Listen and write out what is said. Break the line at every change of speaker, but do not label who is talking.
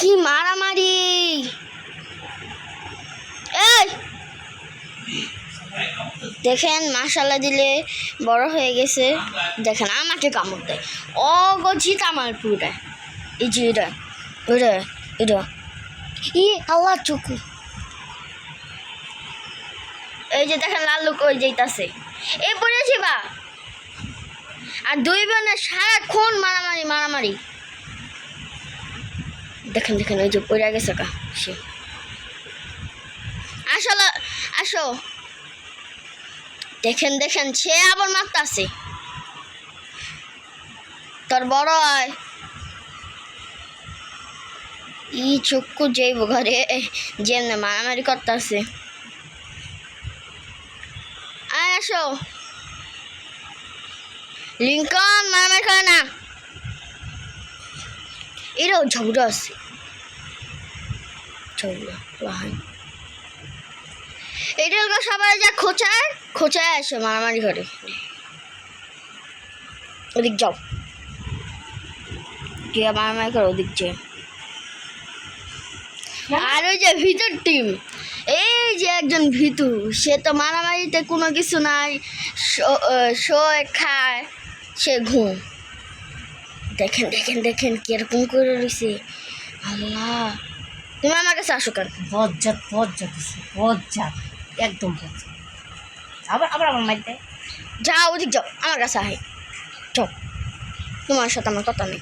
কি মারামারি? দেখেন মাসালা দিলে বড় হয়ে গেছে। দেখেন, আমাকে কামড় দেয়। ও গজিত আমার পুরোটা। এই যে এটা এটা এটা। ই আল্লাহ চকু এই যে দেখেন লাল লোক ওই যেইতাছে। এই পড়েছি বা আর দুই বোনের সারাক্ষণ মারামারি মারামারি। দেখেন দেখেন, ওই যে পড়ে গেছে কা সে। আসলে আসো। দেখেন দেখেন, সে আবার মারতাছে। তোর বড় হয় ই চক্ষু যাইব ঘরে যেমনে মারামারি করতেছে। আয়, আসো। লিঙ্কন মারামারি করে না। এরাও ঝগড়া আছে। ভাই এটা সবাই যা খোঁচায় খোঁচায় আসে মারামারি করে ওদিক যাও। কে মারামারি করে ওদিক যে। আর ওই যে ভিতর টিম এই যে একজন ভিতু সে তো মারামারিতে কোনো কিছু নাই শোয় খায় সে ঘুম। দেখেন দেখেন দেখেন কীরকম করে রয়েছে আল্লাহ। তুমি আমার কাছে আসো কেন?
বজ্জাত বজ্জাত কিছু বজ্জাত একদম বজ্জাত। আবার আবার আমার মাইর দেয়।
যাও ওদিক যাও আমার কাছে আহে যাও। তোমার সাথে আমার কথা নেই।